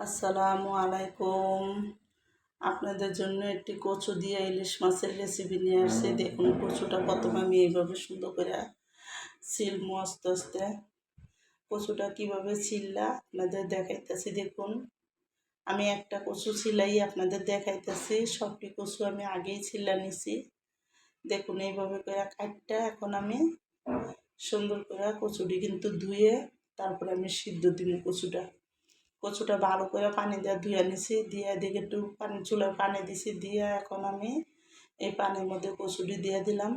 আসসালামু আলাইকুম। আপনাদের জন্য একটি কচু দিয়ে ইলিশ মাছের রেসিপি নিয়ে আসছি। দেখুন, কচুটা প্রথমে আমি এইভাবে সুন্দর করে ছিলমো আস্তে আস্তে কচুটা কীভাবে ছিললা আপনাদের দেখাইতেছি। দেখুন, আমি একটা কচু ছিলাই আপনাদের দেখাইতেছি। সবটি কচু আমি আগেই ছিলা নিছি। দেখুন, এইভাবে করে কাটটা এখন আমি সুন্দর করে কচুটি কিন্তু ধুয়ে তারপরে আমি সিদ্ধ দিব কচুটা। কচুটা ভালো করে পানি দিয়ে ধুয়ে নিছি, দিয়ে এদিকে একটু পানি, চুলার পানি দিছি, দিয়ে এখন আমি এই পানির মধ্যে কচুটি দিয়ে দিলাম।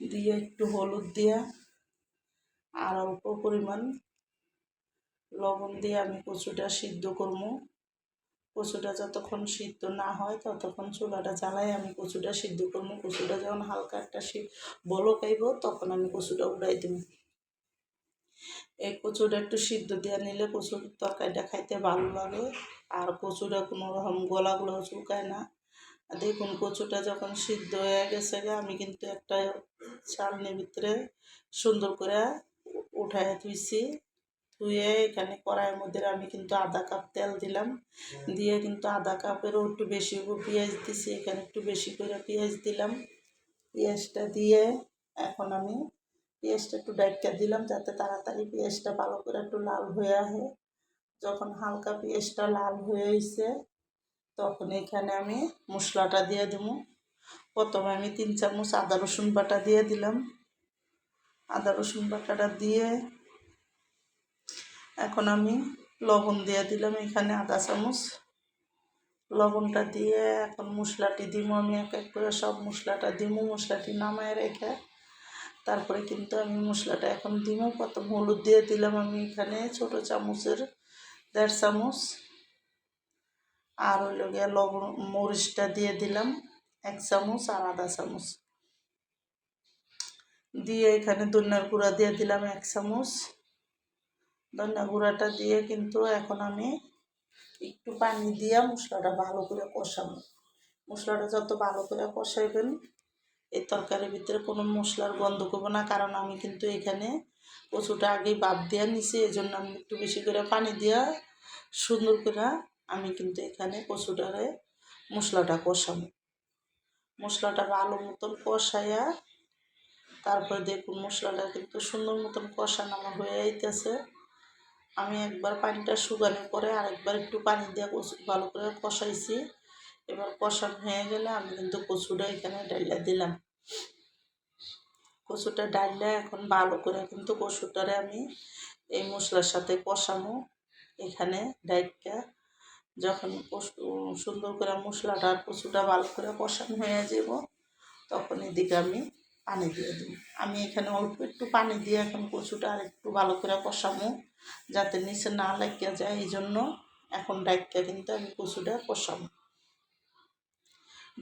দিয়ে একটু হলুদ দিয়ে আর অল্প পরিমাণ লবণ দিয়ে আমি কচুটা সিদ্ধ করব। কচুটা যতক্ষণ সিদ্ধ না হয় ততক্ষণ চুলাটা জ্বালাই আমি কচুটা সিদ্ধ করব। কচুটা যখন হালকা একটা বলো পাইব তখন আমি কচুটা উড়াই দেবো। এই কচুটা একটু সিদ্ধ দিয়ে নিলে কচুর তরকারিটা খাইতে ভালো লাগে। আর কচুটা কোনো রকম গলাগুলো চুকায় না। দেখুন কচুটা যখন সিদ্ধ হয়ে গেছে আমি কিন্তু একটা চালনির ভিতরে সুন্দর করে উঠায় ধুইছি। ধুয়ে এখানে কড়াইয়ের মধ্যে আমি কিন্তু আধা কাপ তেল দিলাম। দিয়ে কিন্তু আধা কাপেরও একটু বেশি পেঁয়াজ দিছি, এখানে একটু বেশি করে পেঁয়াজ দিলাম। পেঁয়াজটা দিয়ে এখন আমি পেঁয়াজটা একটু ডাইটটা দিলাম যাতে তাড়াতাড়ি পেঁয়াজটা ভালো করে একটু লাল হয়ে আসে যখন হালকা পেঁয়াজটা লাল হয়ে এসে তখন এখানে আমি মশলাটা দিয়ে দেবো প্রথমে আমি তিন চামচ আদা রসুন বাটা দিয়ে দিলাম। আদা রসুন বাটাটা দিয়ে এখন আমি লবণ দিয়ে দিলাম এখানে আধা চামচ। লবণটা দিয়ে এখন মশলাটি দিব আমি এক এক করে সব মশলাটা দিব মশলাটি নামায় রেখে। তারপরে কিন্তু আমি মশলাটা এখন দিব। প্রথম হলুদ দিয়ে দিলাম আমি এখানে ছোট চামচের, দেড় চামচ। আর ওই গিয়ে লবণ, মরিচটা দিয়ে দিলাম এক চামচ আর আধা চামচ। দিয়ে এখানে ধনিয়ার গুঁড়া দিয়ে দিলাম এক চামচ। ধনিয়া গুঁড়াটা দিয়ে কিন্তু এখন আমি একটু পানি দিয়ে মশলাটা ভালো করে কষাবো। মশলাটা যত ভালো করে কষাইবেন এই তরকারির ভিতরে কোনো মশলার গন্ধ করব না, কারণ আমি কিন্তু এখানে কচুটা আগেই বাদ দেওয়া নিছি এই জন্য আমি একটু বেশি করে পানি দেওয়া সুন্দর করে আমি কিন্তু এখানে কচুটারে মশলাটা কষাবো। মশলাটা ভালো মতন কষাইয়া তারপরে দেখুন মশলাটা কিন্তু সুন্দর মতন কষানো আমার হয়ে আইতেছে। আমি একবার পানিটা শুকানোর পরে আরেকবার একটু পানি দিয়ে ভালো করে কষাইছি। এবার কষানো হয়ে গেলে আমি কিন্তু কচুটা এখানে ডাইলা দিলাম। কচুটা ডাইলা এখন ভালো করে কিন্তু কচুটারে আমি এই মশলার সাথে কষামো। এখানে ডাইটটা যখন সুন্দর করে মশলাটা আর কচুটা ভালো করে কষানো হয়ে যাব, তখন এদিকে আমি পানি দিয়ে দিই আমি এখানে অল্প একটু পানি দিয়ে এখন কচুটা আর একটু ভালো করে কষামো, যাতে নিচে না লাগিয়ে যায়। এই জন্য এখন ডাইটটা কিন্তু আমি কচুটা কষাবো।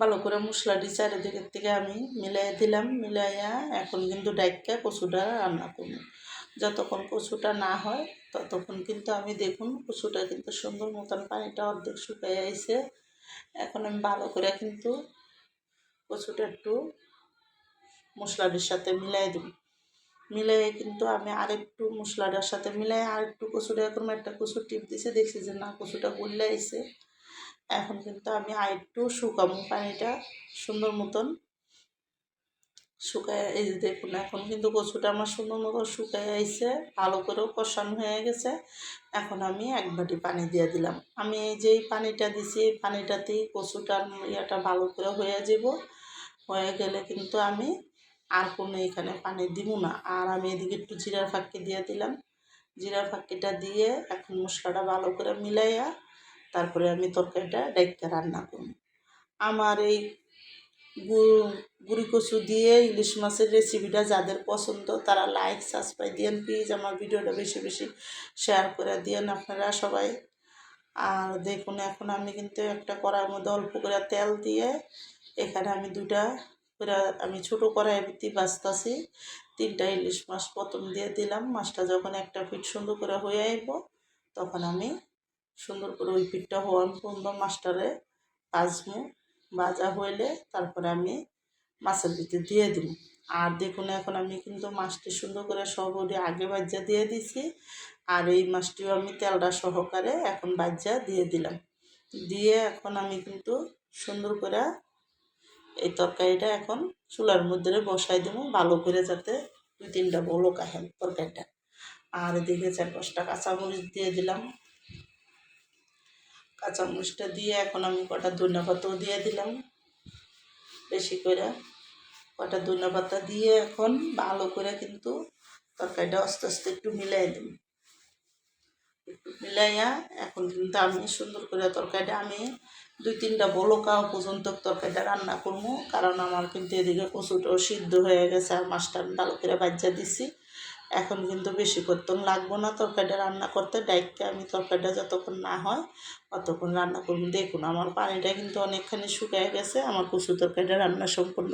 ভালো করে মশলাটি চারিদিকের থেকে আমি মিলাই দিলাম, মিলাইয়া এখন কিন্তু ডাইকা কচুটা রান্না করব। যতক্ষণ কচুটা না হয়, ততক্ষণ কিন্তু আমি দেখুন কচুটা কিন্তু সুন্দর মতন পানিটা অর্ধেক শুকাই আইছে। এখন আমি ভালো করে কিন্তু কচুটা একটু মশলাটির সাথে মিলাই দেব। মিলাই কিন্তু আমি আরেকটু মশলাটার সাথে মিলাই আরেকটু কচুটা, এখন একটা কচুর টিপ দিছে, দেখছি যে না, কচুটা গলে আইছে। এখন কিন্তু আমি আরেকটু শুকাবো পানিটা সুন্দর মতন। শুকায়, এই যে দেখুন, এখন কিন্তু কচুটা আমার সুন্দর মতো শুকায় আইছে, ভালো করেও কষানো হয়ে গেছে। এখন আমি এক বাটি পানি দিয়ে দিলাম। আমি এই যেই পানিটা দিছি, এই পানিটাতেই কচুটার ইয়াটা ভালো করে হয়ে যাব। হয়ে গেলে কিন্তু আমি আর কোনো এখানে পানি দিব না। আর আমি এদিকে একটু জিরার ফাঁকি দিয়ে দিলাম। জিরার ফাঁকিটা দিয়ে এখন মশলাটা ভালো করে মিলাইয়া তারপরে আমি তরকারিটা ডাইকা রান্না করব। আমার এই গুড়ি কচু দিয়ে ইলিশ মাছের রেসিপিটা যাদের পছন্দ, তারা লাইক সাবস্ক্রাইব দিয়েন প্লিজ আমার ভিডিওটা বেশি বেশি শেয়ার করে দিয়েন আপনারা সবাই। আর দেখুন, এখন আমি কিন্তু একটা কড়াইয়ের মধ্যে অল্প করে তেল দিয়ে এখানে আমি দুটা করে, আমি ছোটো কড়াই ভিত্তি বাঁচতেছি তিনটা ইলিশ মাছ প্রথম দিয়ে দিলাম। মাছটা যখন একটা ফিট সুন্দর করে হয়ে আইব, তখন আমি সুন্দর করে ওই পিঠটা হওয়ার পর্যন্ত মাছটারে ভাজবো ভাজা হইলে তারপরে আমি মাছের ভিতরে দিয়ে দিব। আর দেখুন, এখন আমি কিন্তু মাছটি সুন্দর করে ওটি আগে বাজ্যা দিয়ে দিছি, আর এই মাছটিও আমি তেলটা সহকারে এখন বাজ্যা দিয়ে দিলাম। দিয়ে এখন আমি কিন্তু সুন্দর করে এই তরকারিটা এখন চুলার মধ্যে বসাই দেবো, ভালো করে যাতে দুই তিনটা বলক আহে তরকারিটা। আর এদিকে চার পাঁচটা কাঁচামরিচ দিয়ে দিলাম। কাঁচামরিচটা দিয়ে এখন আমি কটা ধনিয়া পাতাও দিয়ে দিলাম। বেশি করে কটা ধনিয়া পাতা দিয়ে এখন ভালো করে কিন্তু তরকারিটা আস্তে আস্তে একটু মিলাই দিন একটু মিলাইয়া এখন কিন্তু আমি সুন্দর করে তরকারিটা আমি দুই তিনটা বলকা পর্যন্ত তরকারিটা রান্না করব, কারণ আমার কিন্তু এদিকে কচুটাও সিদ্ধ হয়ে গেছে আর মাছটা ভালো করে বাজ্যা দিছি। এখন কিন্তু বেশি করতন লাগবো না। তরকারিটা রান্না করতে ডাইককে আমি তরকারিটা যতক্ষণ না হয় ততক্ষণ রান্না করুন দেখুন, আমার পানিটা কিন্তু অনেকখানি শুকিয়ে গেছে, আমার কচু তরকারিটা রান্না সম্পূর্ণ